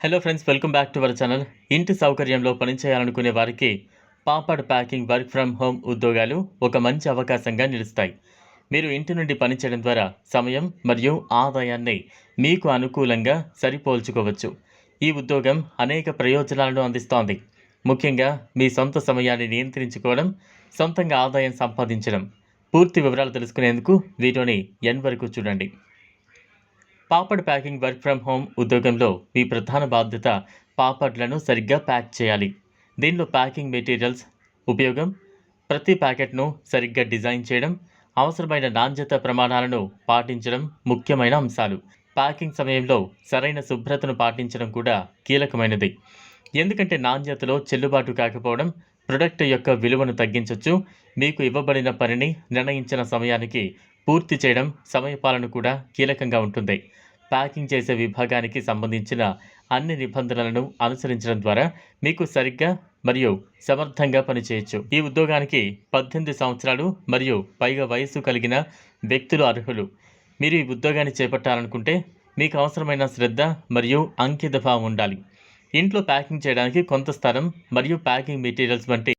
Hello friends welcome back to our channel ఇంటి సౌకర్యంలో పనిచేయాలనుకునే వారికి papad packing work from home ఉద్యోగాలు ఒక మంచి అవకాశంగా నిలుస్తాయి. మీరు ఇంటి నుండి పనిచేయడం ద్వారా సమయం మరియు ఆదాయాన్ని మీకు అనుకూలంగా సరిపోల్చుకోవచ్చు. ఈ ఉద్యోగం అనేక ప్రయోజనాలను అందిస్తోంది. ముఖ్యంగా మీ సొంత సమయాన్ని నియంత్రించుకోవడం సొంతంగా ఆదాయం సంపాదించడం. పూర్తి వివరాలు తెలుసుకునేందుకు వీడియోని ఎన్ వరకు చూడండి. Papad packing work from home ఉద్యోగంలో మీ ప్రధాన బాధ్యత పాపడ్లను సరిగ్గా ప్యాక్ చేయాలి. దీనిలో ప్యాకింగ్ మెటీరియల్స్ ఉపయోగం ప్రతి ప్యాకెట్ను సరిగ్గా డిజైన్ చేయడం అవసరమైన నాణ్యత ప్రమాణాలను పాటించడం ముఖ్యమైన అంశాలు. ప్యాకింగ్ సమయంలో సరైన శుభ్రతను పాటించడం కూడా కీలకమైనది. ఎందుకంటే నాణ్యతలో చెల్లుబాటు కాకపోవడం ప్రొడక్ట్ యొక్క విలువను తగ్గించవచ్చు మీకు ఇవ్వబడిన పనిని నిర్ణయించిన సమయానికి పూర్తి చేయడం సమయపాలన కూడా కీలకంగా ఉంటుంది. ప్యాకింగ్ చేసే విభాగానికి సంబంధించిన అన్ని నిబంధనలను అనుసరించడం ద్వారా మీకు సరిగ్గా మరియు సమర్థంగా పనిచేయచ్చు. ఈ ఉద్యోగానికి పద్దెనిమిది సంవత్సరాలు మరియు పైగా వయస్సు కలిగిన వ్యక్తులు అర్హులు. మీరు ఈ ఉద్యోగాన్ని చేపట్టాలనుకుంటే మీకు అవసరమైన శ్రద్ధ మరియు అంకిత భావం ఉండాలి. ఇంట్లో ప్యాకింగ్ చేయడానికి కొంత స్థలం మరియు ప్యాకింగ్ మెటీరియల్స్ వంటి